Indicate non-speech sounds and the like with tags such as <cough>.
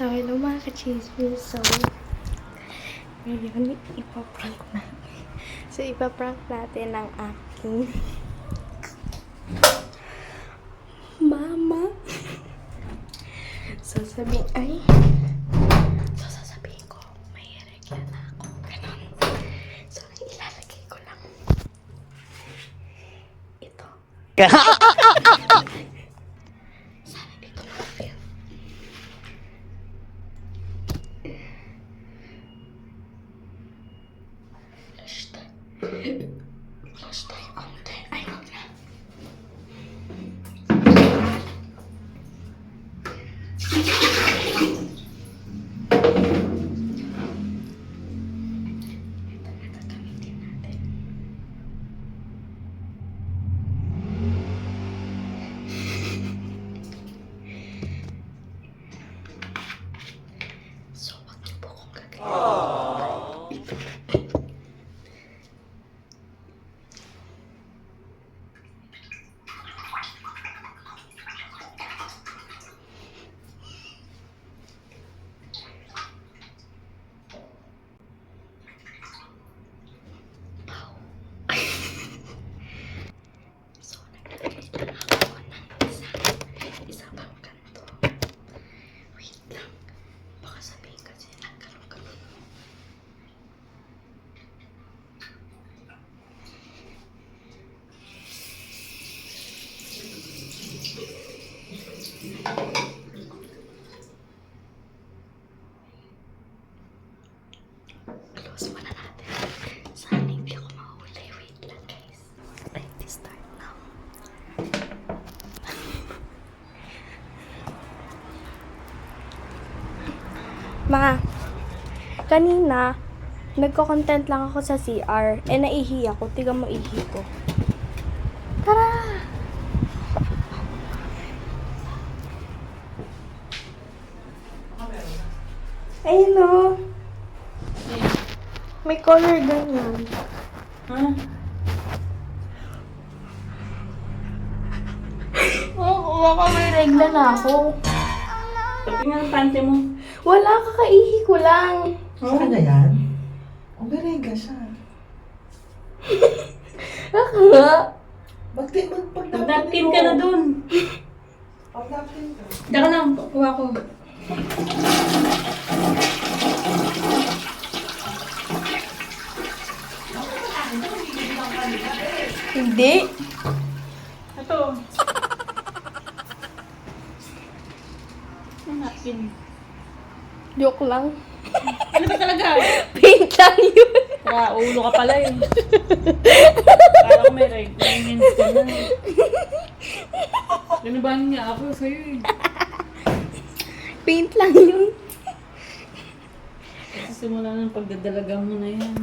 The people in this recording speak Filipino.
So, hello mga ka-chismis. So, ngayon, ipaprank natin. So, ipaprank natin ang aking mama. So, sabihin, ay, so, sasabihin ko, may regla na ako. Ganon. So, ilalagay ko lang ito. <laughs> Flash tayo. Konti. Ay, wag na. So, wag niyo po kong gagawin. So, naglagay na ako ng isa. Isa pang kanto. Wait lang. Baka sabihin kasi nagkaroon-karoon. Close muna natin. Sana hindi ako mahuli. Wait lang guys. Ready start now. <laughs> Mga, kanina, nagko-content lang ako sa CR. Eh, naihi ako. Tiga mo ihi ko. Tara! Ayun o. May color ganyan. Ha? <laughs> Oo, baka may regla na ako. Pati nga ang pante mo. Wala, kakaihi ko lang. Sa kanya yan? O, merenga siya. <laughs> Baka. Ba't di mag pag Nag-napkin ka na dun. Pag napkin ka. Diyan ka na, kuha ko. Hindi. Ito. Ang napkin. Joke lang. Ano ba talaga? Paint lang yun. Kaya ulo ka pala eh. Kala ko may. May hands ka na. Ganabahan niya ako sa'yo eh. Paint lang yun. Kasi simula ng pagdadalaga mo na yan.